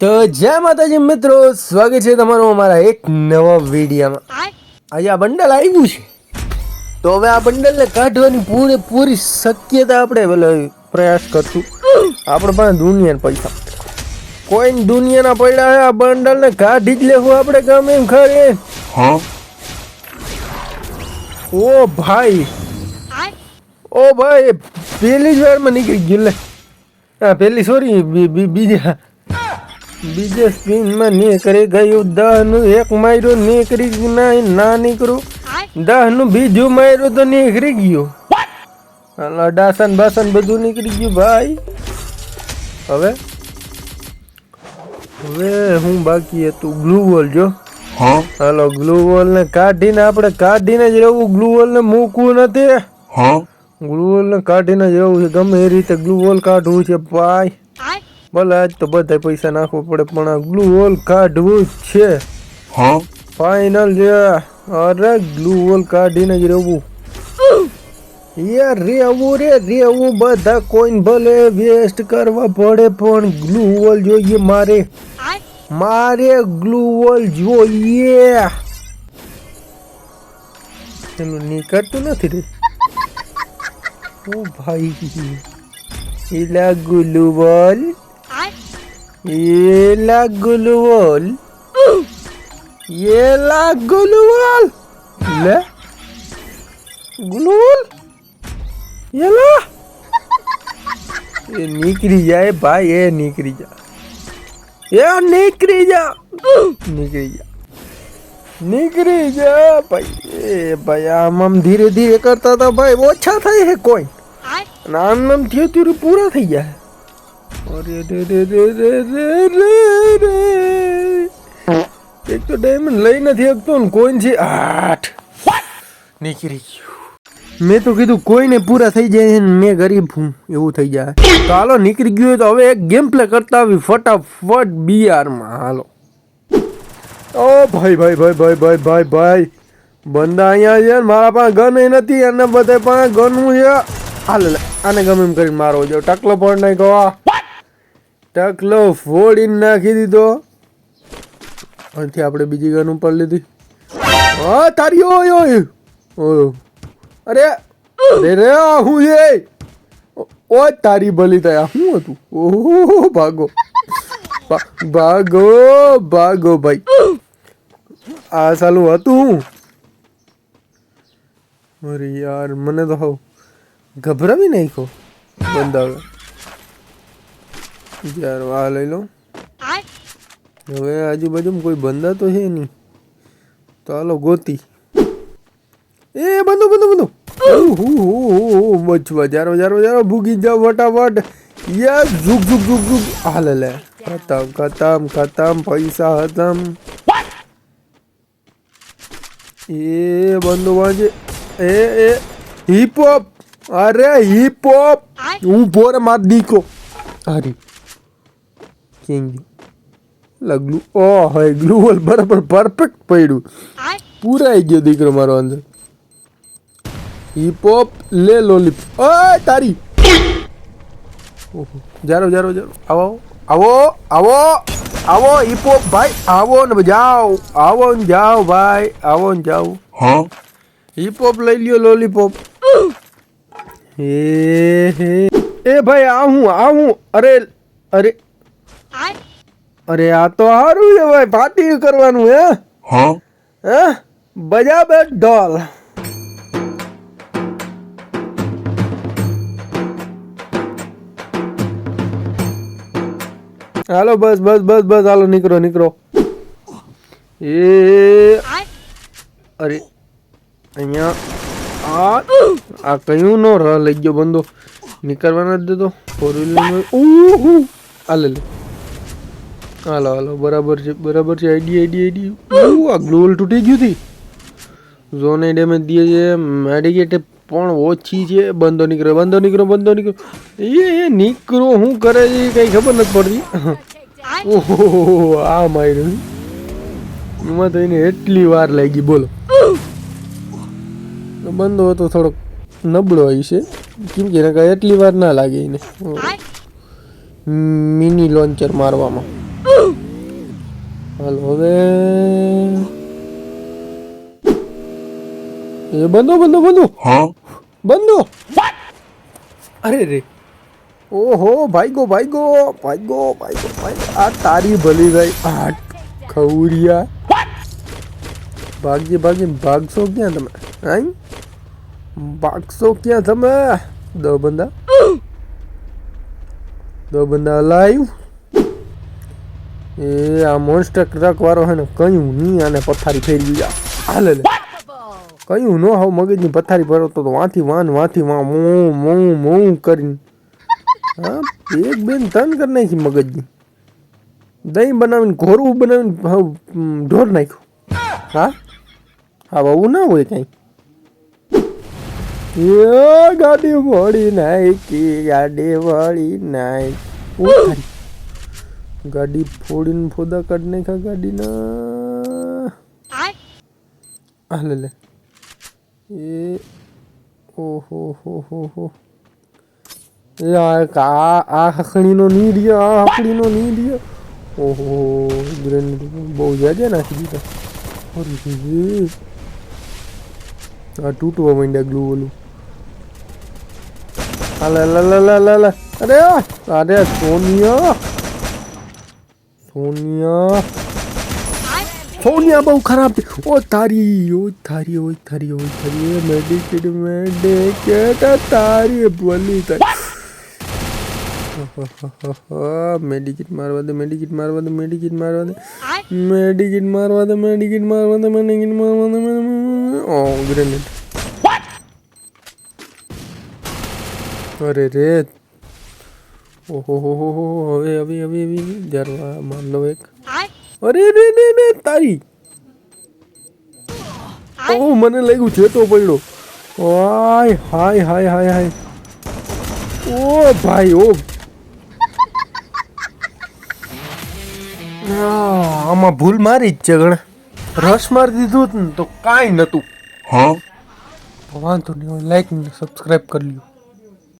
તો જય માતાજી મિત્રો સ્વાગત છે તમારું અમારા એક નવા વિડીયોમાં. આજે આ બંડલ આવ્યું છે. તો હવે આ બંડલને કાઢવાની પૂરેપૂરી શક્યતા આપણે પેલો પ્રયાસ કરશું. આપણે પણ દુનિયાના પૈસા. કોઈ દુનિયાના પડ્યા આ બંડલને કાઢી જ લેવું આપણે ગમે એમ ખરે ઓ ભાઈ. ઓ ભાઈ પહેલી જ વારમાં નીકળી ગયું લે. હા પેલી સોરી બીજા બીજા સ્પિનમાં નીકળી ગયું દહનું એક માર્યું નીકળી ના ના નીકળું. દહનું બીજું માર્યું તો નીકળી ગયું. હાલો ડાસન બાસન બધું નીકળી ગયું ભાઈ. હવે? હવે હું બાકી હતું ગ્લુ વોલ જો. હાલો ગ્લુ વોલ ને કાઢીને આપણે કાઢીને જ રહેવું ગ્લુ વોલ ને મૂકવું નથી. ગ્લુ વોલ ને કાઢીને જ રહેવું છે ગમે એ રીતે ગ્લુ વોલ કાઢવું છે ભાઈ. ભલે આજ તો બધા પૈસા નાખવા પડે પણ આ ગ્લુ વોલ કાઢવું જ છે. હા? ફાઇનલ છે. અરે ગ્લુ વોલ કાઢીને જ રહેવું. યાર રેવું રે રેવું બધા કોઈન ભલે વેસ્ટ કરવા પડે પણ ગ્લુ વોલ જોઈએ મારે. મારે ગ્લુ વોલ જોઈએ. એનું નીકળતું નથી રે. ઓ ભાઈ. એલા ગ્લુ વોલ येला गुलवोल येला गुलवोल ले। गुलवोल। येला ये निकली जाए भाई ये निकली जा। ये निकली जा। निकली जा। निकली जा भाई। ये भाई आम आम धीरे धीरे करता था भाई। वो अच्छा था ये कोई। नाम नाम थियो तेरू पूरा थी जाए અરે રે રે રે રે રે રે રે એક તો ડાયમંડ લઈ નથી શકતો ને કોઈન છે. આઠ. નીકળી ગયું. મેં તો કીધું કોઈને પૂરા થઈ જાય ને મેં ગરીબ હું એવું થઈ જાય. તો હાલો નીકળી ગયું તો હવે એક ગેમ પ્લે કરતા આવી ફટાફટ બીઆરમાં હાલો. ઓ ભાઈ ભાઈ ભાઈ ભાઈ ભાઈ ભાઈ ભાઈ. બંદા અહીંયા છે મારા પાસે ગન નથી અને બધા પાસે ગનવું છે. હાલ આને ગમે એમ કરીને મારો જો ટકલો પણ નહીં કહો ટકલો ફોડીને નાખી દીધો. અહીંથી આપણે બીજી ગન ઉપર લીધી. હા તારી ઓય ઓય. ઓય અરે અરે રે હું એ ઓ તારી ભલી થયા શું હતું? ઓહો ભાગો. ભાગો ભાગો, ભાઈ. આ સાલું હતું. અરે યાર, મને તો હવ ગભરાવી નાખ્યો. બંધાવે. યાર આ લઈ લો હવે આજુબાજુમાં કોઈ બંદા તો છે નહીં તો હાલો ગોતી એ બંધુ બંધુ બંધુ બચવા જારો જારો જારો ભૂગી જાઓ ફટાફટ યસ ઝુક ઝુક ઝુક ઝુક હાલ લે ખતમ ખતમ ખતમ પૈસા ખતમ એ બંધુ વાંચે એ એ હિપ હોપ અરે હિપ હોપ હું પોરે માર દીકો અરે કેમ લગલું ઓ હોય ગ્લુવલ બરાબર પરફેક્ટ પડ્યું. પૂરાઈ ગયો દીકરો મારો અંદર. હિપ હોપ લે લોલીપ ઓય તારી. ઓહો જારો જારો જારો. આવો આવો આવો આવો હિપ હોપ ભાઈ. આવો ને જાઓ આવો ને જાઓ ભાઈ આવો ને જાઓ. હિપ હોપ લઈ લ્યો લોલીપોપ હે હે. એ ભાઈ આ હું આ હું અરે અરે અરે આ તો સારું છે ભાઈ પાર્ટી કરવાનું હે? હે. બજા બે ઢોલ. હાલો બસ બસ બસ બસ હાલો નીકળો નીકળો. એ અરે અહીંયા આ આ કયું નો ર લઈ ગયો બંદો. નીકળવા જ દેતો ફોર વ્હીલર આ લે લે. હાલો હાલો બરાબર છે બરાબર છે આઈડી આઈડી આઈડી. આ ગ્લોલ તૂટી ગયું હતી ઝોને ડેમેજ દે છે મેડિકેટ પણ ઓછી છે. બંધો નીકળે બંધો નીકળો બંધો નીકળો એ નીકળો શું કરે છે કઈ ખબર નથી પડતી. ઓહો આ માર્યું. એમાં તો એને એટલી વાર લાગી બોલો. બંધો હતો થોડોક નબળો હોય છે. કેમ કે એટલી વાર ના લાગે એને. મિની લોન્ચર મારવામાં. હાલ હવે. એ બંધો બંધો બંધો. બંધો. અરે રે. ઓહો ભાઈગો ભાઈગો ભાઈગો ભાઈગો ભાઈ આ તારી ભલી ભાઈ આ ખવરિયા ભાગી ભાગી ભાગશો ક્યાં તમે? આઈ ભાગશો ક્યાં તમે? દો બંદા દો બંદા લાઈવ એ આ મોન્સ્ટર ટ્રક વાળો હે ને કયું નહીં આને પથારી ફેરી ગયા હાલે લે. કયું નો હાવ મગજની પથારી ભરતો તો વાંથી વાન, વાંથી વાં, મોં મોં મોં કરીને. હા, એક બેન તન કરી નાખી મગજની. દહીં બનાવીને ઘોરવું બનાવીને, હાવ ઢોર નાખ્યું. હા? હા આવું ના હોય કાંઈ. ગાડી વળી નાખી ગાડી વળી નાખી. ગાડી ફોડીને ફોદા કાઢી નાખ્યા ગાડીના. આ લે લે. એ ઓહો હો હો હો. એ આ એક આ આ હકણીનો નહીં રહ્યો આ હકણીનો નહીં રહ્યો ઓહો ગ્રેનેડ બહુ જાજે નાખી દીધા. અરે રે. આ તૂટવા માંડ્યા ગ્લુ ઓલું. અલે લે લે લે લે લે. અરે અરે સોનિયા. સોનિયા સોનિયા બહુ ખરાબ છે ઓ તારી ઓ તારી ઓ તારી ઓ તારી મેડિકેટ મેડિકેટ તારી બોલી તારી મેડિકેટ મારવા દે મેડિકેટ મારવા દે મેડિકેટ મારવા દે મેડિકેટ મારવા દે મેડિકેટ મારવા દે મેડિકેટ મારવા દે ઓ ગ્રેનેડ અરે રે ઓહો હો હો હો હવે હવે હવે હવે જરવા માર લો એક. અરે રે રે રે તારી. ઓ મને લાગ્યું છે તો પડ્યો. હાય હાય હાય હાય હાય. ઓ ભાઈ ઓ. આમાં ભૂલ મારી જ છે ગણ. રસ મારી દીધું હોત ને તો કાંઈ નહોતું. હા? વાંધો નહીં લાઈક ને સબસ્ક્રાઈબ કરી લ્યો.